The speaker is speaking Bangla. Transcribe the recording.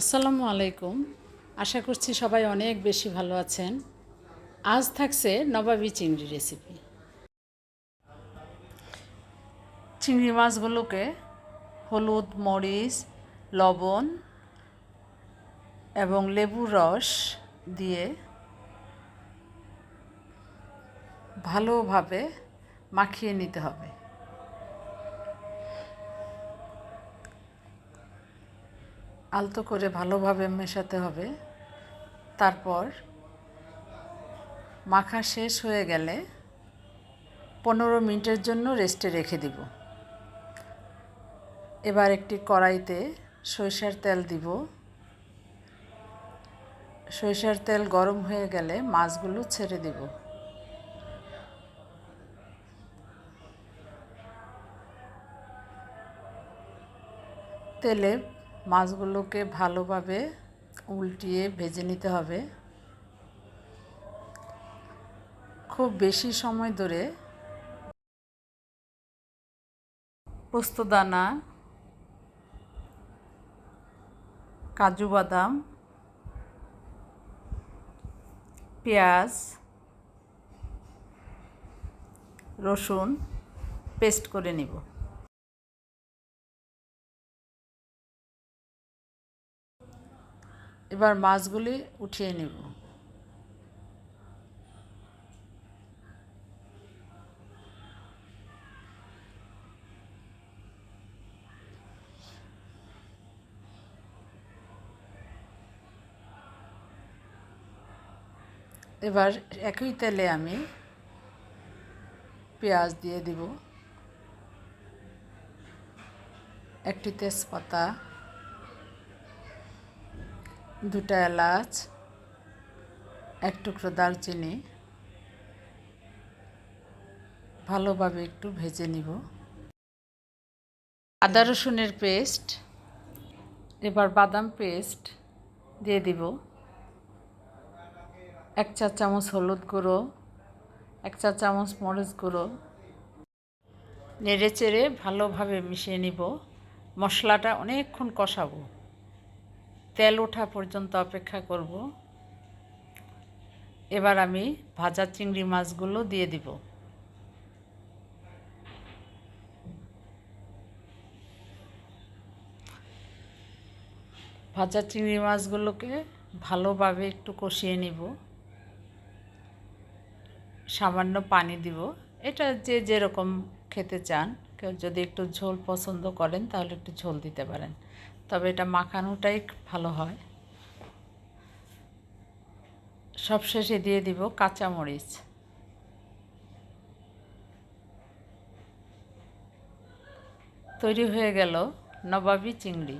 আসসালামু আলাইকুম। আশা করছি সবাই অনেক বেশি ভালো আছেন। আজ থাকছে নবাবী চিংড়ি রেসিপি চিংড়ি মাছগুলোকে হলুদ, মরিচ, লবণ এবং লেবুর রস দিয়ে ভালোভাবে মাখিয়ে নিতে হবে। আলতো করে ভালোভাবে মেশাতে হবে। তারপর মাখা শেষ হয়ে গেলে পনেরো মিনিটের জন্য রেস্টে রেখে দিব। এবার একটি কড়াইতে সরিষার তেল দিব। সরিষার তেল গরম হয়ে গেলে মাছগুলো ছেড়ে দিব। তেলে মাছগুলোকে ভালোভাবে উল্টিয়ে ভেজে নিতে হবে। খুব বেশি সময় ধরে পোস্তদানা কাজু বাদাম, পেঁয়াজ, রসুন পেস্ট করে নিব। এবার মাছগুলি উঠিয়ে নেব। এবার একই তেলে আমি পেঁয়াজ দিয়ে দিব। একটি তেজপাতা দুটা এলাচ, এক টুকরো দারচিনি। ভালোভাবে একটু ভেজে নিব। আদা রসুনের পেস্ট, এবার বাদাম পেস্ট দিয়ে দিব। এক চা চামচ হলুদ গুঁড়ো, এক চা চামচ মরিচ গুঁড়ো। নেড়ে চেড়ে ভালোভাবে মিশিয়ে নিব। মশলাটা অনেকক্ষণ কষাবো। তেল ওঠা পর্যন্ত অপেক্ষা করব। এবার আমি ভাজা চিংড়ি মাছগুলো দিয়ে দিব। ভাজা চিংড়ি মাছগুলোকে ভালোভাবে একটু কষিয়ে নিব। সামান্য পানি দিব। এটা যে যেরকম খেতে চান, কেউ যদি একটু ঝোল পছন্দ করেন, তাহলে একটু ঝোল দিতে পারেন। তবে এটা মাখানোটাই ভালো হয়। সবশেষে দিয়ে দিব কাঁচামরিচ। তৈরি হয়ে গেল নবাবি চিংড়ি।